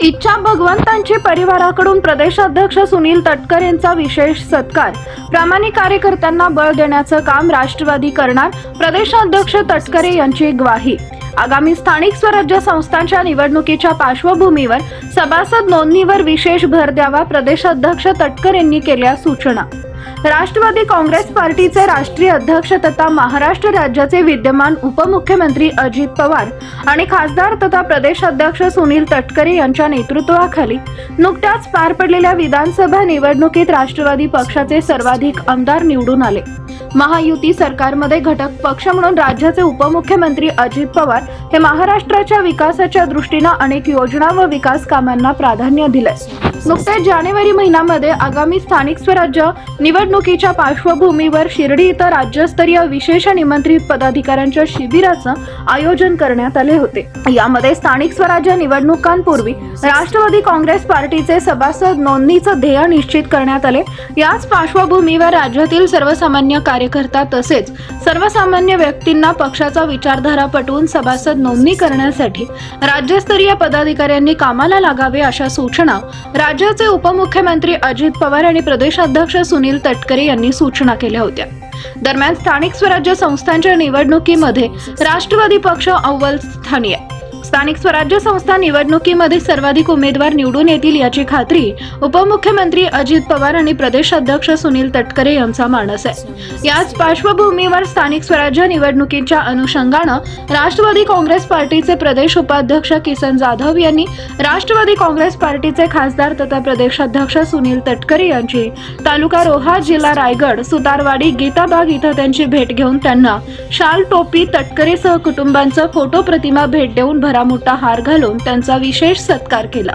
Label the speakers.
Speaker 1: इच्छा भगवंतांची परिवाराकडून प्रदेशाध्यक्ष सुनील तटकर यांचा विशेष सत्कार. प्रामाणिक कार्यकर्त्यांना बळ देण्याचं काम राष्ट्रवादी करणार प्रदेशाध्यक्ष तटकरे यांची ग्वाही. आगामी स्थानिक स्वराज्य संस्थांच्या निवडणुकीच्या पार्श्वभूमीवर सभासद नोंदणीवर विशेष भर द्यावा प्रदेशाध्यक्ष तटकर यांनी केल्या सूचना. राष्ट्रवादी काँग्रेस पार्टीचे राष्ट्रीय अध्यक्ष तथा महाराष्ट्र राज्याचे विद्यमान उपमुख्यमंत्री अजित पवार आणि खासदार तथा प्रदेशाध्यक्ष सुनील तटकरे यांच्या नेतृत्वाखाली नुकत्याच पार पडलेल्या विधानसभा निवडणुकीत राष्ट्रवादी पक्षाचे सर्वाधिक आमदार निवडून आले. महायुती सरकारमध्ये घटक पक्ष म्हणून राज्याचे उपमुख्यमंत्री अजित पवार हे महाराष्ट्राच्या विकासाच्या दृष्टीनं अनेक योजना व विकास कामांना प्राधान्य दिलंय. नुकत्याच जानेवारी महिन्यामध्ये आगामी स्थानिक स्वराज्य निवडणुकीच्या पार्श्वभूमीवर शिर्डी इथं राज्यस्तरीय विशेष निमंत्रित पदाधिकाऱ्यांच्या शिबिराचं आयोजन करण्यात आले होते. यामध्ये स्थानिक स्वराज्य निवडणुकांपूर्वी राष्ट्रवादी काँग्रेस पार्टीचे सभासद नोंदणीचं ध्येय निश्चित करण्यात आले. याच पार्श्वभूमीवर राज्यातील सर्वसामान्य कार्य कार्यकर्ता तसेच सर्वसामान्य व्यक्तींना पक्षाचा विचारधारा पटवून सभासद नोंदणी करण्यासाठी राज्यस्तरीय पदाधिकाऱ्यांनी कामाला लागावे अशा सूचना राज्याचे उपमुख्यमंत्री अजित पवार आणि प्रदेशाध्यक्ष सुनील तटकरे यांनी सूचना केल्या होत्या. दरम्यान स्थानिक स्वराज्य संस्थांच्या निवडणुकीमध्ये राष्ट्रवादी पक्ष अव्वल स्थानी आहे. स्थानिक स्वराज्य संस्था निवडणुकीमध्ये सर्वाधिक उमेदवार निवडून येतील याची खात्री उपमुख्यमंत्री अजित पवार आणि प्रदेश अध्यक्ष सुनील तटकरे यांचा मानस आहे. याच पार्श्वभूमीवर स्थानिक स्वराज्य निवडणुकीच्या अनुषंगानं राष्ट्रवादी काँग्रेस पार्टीचे प्रदेश उपाध्यक्ष किसन जाधव यांनी राष्ट्रवादी काँग्रेस पार्टीचे खासदार तथा प्रदेशाध्यक्ष सुनील तटकरे यांची तालुका रोहा जिल्हा रायगड सुतारवाडी गीताबाग इथं त्यांची भेट घेऊन त्यांना शाल टोपी तटकरेसह कुटुंबांचं फोटो प्रतिमा भेट देऊन भरामोठा हार घालून त्यांचा विशेष सत्कार केला.